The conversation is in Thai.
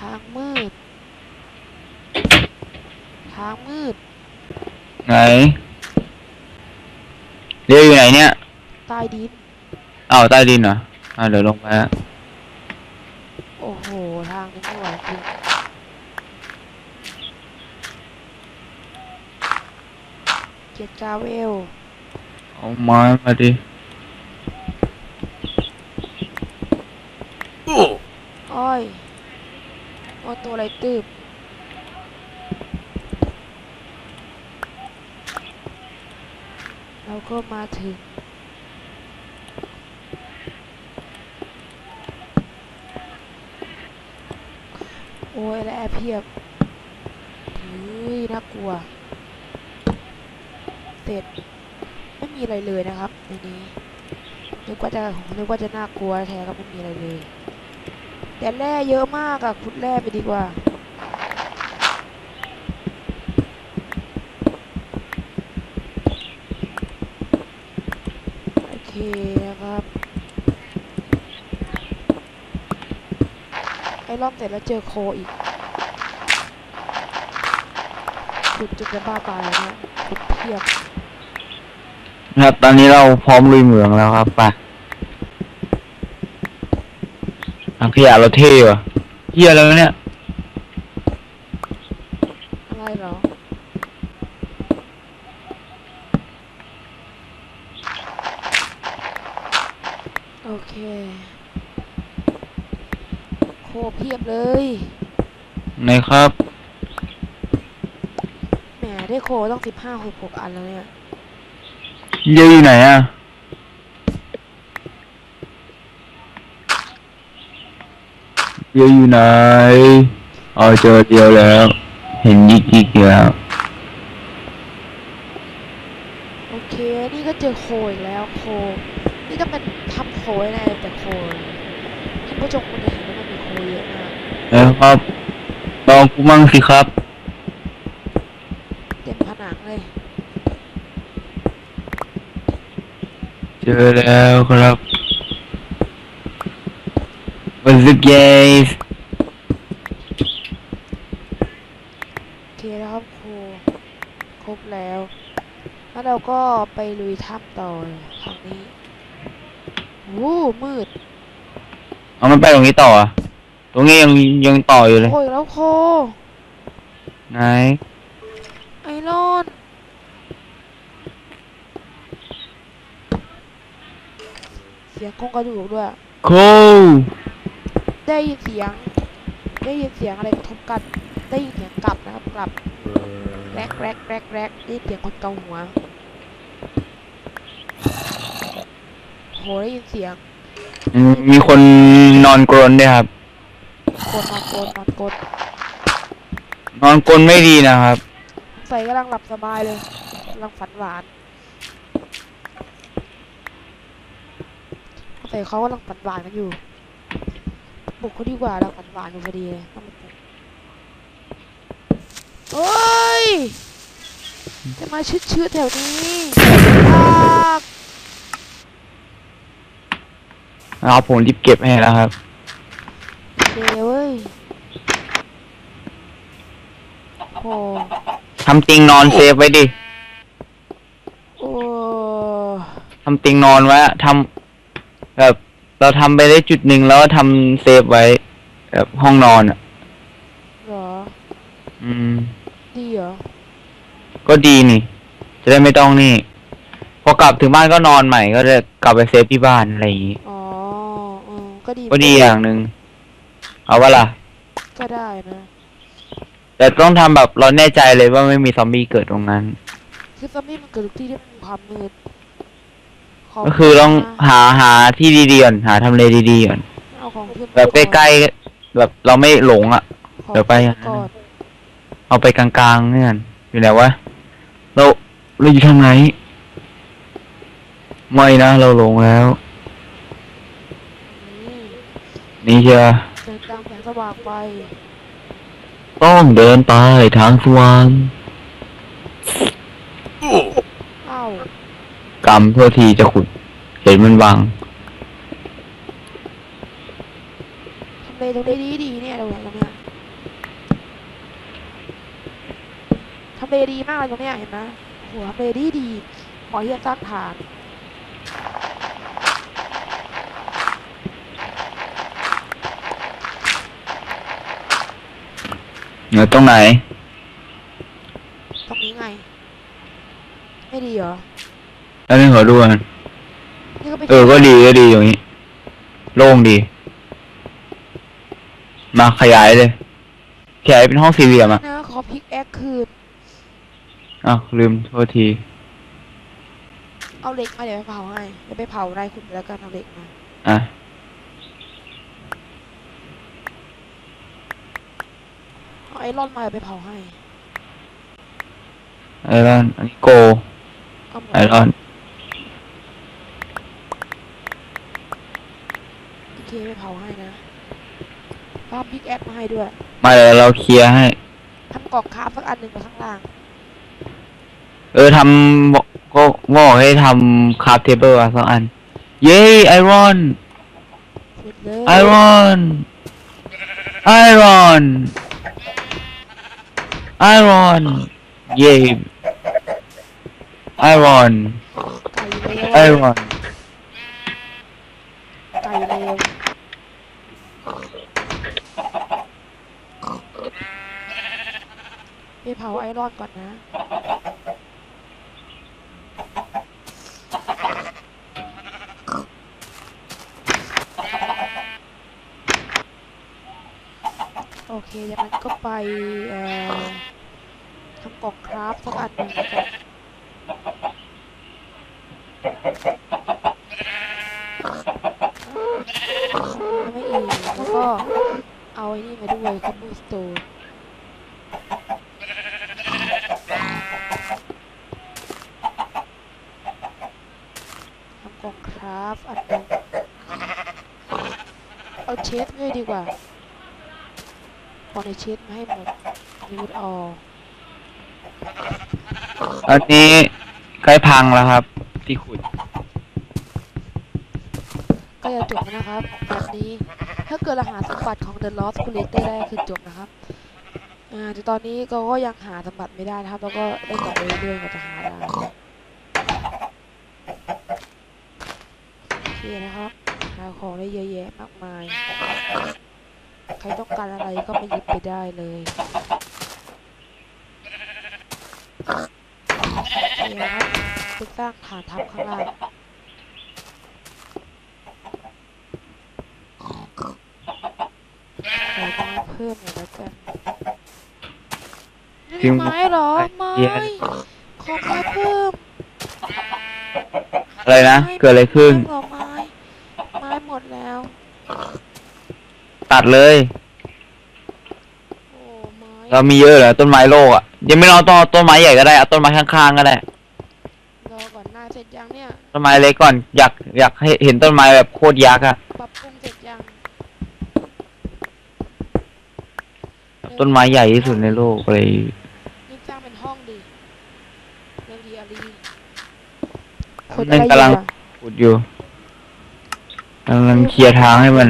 ทางมืด ทางมืด ไหนเรียวอยู่ไหนเนี่ย ใต้ดิน อ้าวใต้ดินเหรออ่าเดี๋ยวลงไปฮะโอ้โห ทางนี้ไม่ไหวจริงเกียรติกาเวล เอาไม้มาดิ อ้อยโอ้ ตัวอะไรตืบเราก็มาถึง โอ้ยและแอเพียบเฮ้ยน่ากลัว เสร็จ ไม่มีอะไรเลยนะครับในนี้นึกว่าจะนึกว่าจะน่ากลัวแท้ก็ไม่มีอะไรเลย แต่แร่เยอะมากอะขุดแร่ไปดีกว่า โอเคครับไอ้รอบเสร็จแล้วเจอโคอีก ขุดจนจะบ้าตายแล้วเนี่ยขุดเพียบนะครับ ตอนนี้เราพร้อมลุยเหมืองแล้วครับไป ถังขยะเราเท่ว่ะเฮียอะไรวะเนี่ย อะไรเหรอ โอเค โคเพียบเลย ไหนครับ แหมได้โคต้องสิบห้าหกหกอันแล้วเนี่ยเดียวอยู่ไหนอะเดียวอยู่ไหนอ๋อเจอเดียวแล้ว เห็นยิกยิกๆแล้วโอเค นี่ก็เจอโคอีกแล้วโค นี่ต้องเป็นทำโคแน่แต่โคท่านผู้ชมคงจะเห็นว่ามันมีโคเยอะมากนะครับลองกูมั่งสิครับ เต็มผนังเลย เจอแล้วครับ What's the game โอเคแล้วครับครูครบแล้ว แล้วเราก็ไปลุยถ้ำต่อทางนี้วู้มืด เอามันไปตรงนี้ต่ออะตรงนี้ยังยังต่ออยู่เลย โอ้ยแล้วโคไหน ไอรอนเสียงกงกระดูกด้วย โค ได้ยินเสียง ได้ยินเสียงอะไรกระทบกันได้ยินเสียงกลับนะครับกลับแรกแรกแรกแรกได้ยินเสียงคนเกาหัวโหได้ยินเสียงอืมมีคนนอนกรนด้วยครับกดนอนกดนอนกดนอนกรนไม่ดีนะครับ ใส่กำลังหลับสบายเลยกำลังฝันหวานใส่เขากำลังฝันหวานกันอยู่ บุกเขาดีกว่าเราฝันหวานอยู่พอดีเลยต้องมาปลุกเฮ้ยจะมาชืดๆแถวนี้ยากเอาผมรีบเก็บให้แล้วครับเดี๋ยวเว้ยโอ้ทำติงนอนเซฟไว้ดิโอ้ทำติงนอนไว้อะทำแบบ เราทำไปได้จุดหนึ่งแล้วก็ทำเซฟไว้แบบห้องนอนอะ เหรอ อืม ดีเหรอ ก็ดีนี่ จะได้ไม่ต้องนี่ พอกลับถึงบ้านก็นอนใหม่ ก็จะกลับไปเซฟที่บ้านอะไรอย่างงี้ อ๋อเออก็ดีก็ดีอย่างหนึ่งเอาวะล่ะ ก็ได้นะ แต่ต้องทำแบบเราแน่ใจเลยว่าไม่มีซอมบี้เกิดตรงนั้น คือซอมบี้มันเกิดทุกที่ที่มันมีความมืด ขก็คือต้องมาหาหาที่ดีๆก่อนหาทำเลดีๆก่อนเอาของขึ้นแบบใกล้ๆแบบเราไม่หลงอะๆเดี๋ยวไปอะก่อนเอาไปกลางๆเนี่ยอยู่ไหนวะเราเราอยู่ทางไหน ไม่นะเราหลงแล้ว นี่นี่เชียเดินตามแสงสว่างไป ต้องเดินไปทางสว่าง กรเพื่อทีจะขุด เห็นมันวางทำเลตรงนี้ดีดีเนี่ยเราตรงนี้ทำเลดีมากเลยตรงนี้เห็นไหมหัวทำเลดีดีขอเฮียสร้างฐานอยู่ตรงไหน แล้วนี่ขอดูกันนี่ก็ไปเออ ก็ดีก็ดีอย่างนี้ โล่งดี มาขยายเลย ขยายเป็นห้องสี่เหลี่ยมอะนะขอพิกแอคคืน อ้าวลืมโทษที เอาเหล็กมาเดี๋ยวไปเผาให้เดี๋ยวไปเผาไรคุณแล้วกันเอาเหล็กมา อะ เอาไอรอนมาเดี๋ยวไปเผาให้ ไอรอนอันนี้โก เอาหมดไอรอน โอ เคไปเผาให้นะพร้อมพิกแอคมาให้ด้วยมาเดี๋ยวเราเคลียร์ให้ ทำกล่องคราฟสักอันหนึ่งไปข้างล่าง เออทำบอกก็บอกให้ทำคราฟเทเบิลอะสองอัน เย้ไอรอนสุดเลยไอรอน ไอรอน ไอรอน เย้ไอรอน ไก่เลวไอรอน ไก่เลว ไปเผาไอรอนก่อนนะ โอเคจากนั้นก็ไปทำกล่องคราฟสักอันหนึ่งแล้วกันไม่อีกแล้วก็เอาไอ้นี่มาด้วยคับบูสโตนทำกล่องค ราฟอันหนึงเอาเชสด้วยดีกว่าพอในเช็ดมาให้หมดรูดออกอันนี้ใกล้พังแล้วครับ ที่ขุดก็จะจบแล้วนะครับแบบนี้ถ้าเกิดเราหาสมบัติของ The Lost Creator ได้ก็คือจบนะครับอ่าแต่ตอนนี้ก็ก็ยังหาสมบัติไม่ได้นะครับ แล้วก็เล่นต่อไปเรื่อยๆกว่าจะหาได้ โอเคนะครับหาของได้เยอะแยะมากมาย ใครต้องการอะไรก็มาหยิบไปได้เลยโอเคนะครับไปสร้างฐานทัพข้างล่างขอไม้เพิ่มหน่อยแล้วกันจรินี่งไม้เหรอไม้เย็นขอไม้เพิ่มอะไรนะ เกิดอะไรขึ้น ไม้เหรอไม้ ไม้หมดแล้ว ตัดเลย โอ้ไม้เรามีเยอะเหรอต้นไม้โลกอะยังไม่เอาต้นต้นไม้ใหญ่ก็ได้เอาต้นไม้ข้างๆก็ได้รอก่อนหน้าเสร็จยังเนี่ย ต้นไม้เล็กก่อนอยากอยากให้เห็นต้นไม้แบบโคตรยักษ์อะปรับปรุงเสร็จยังต้นไม้ใหญ่ที่สุดในโลกเลยนี่สร้างเป็นห้องดิเรื่องดีอารีนั่นกำลังอะขุดอยู่ กำลังเคลียร์ทางให้มัน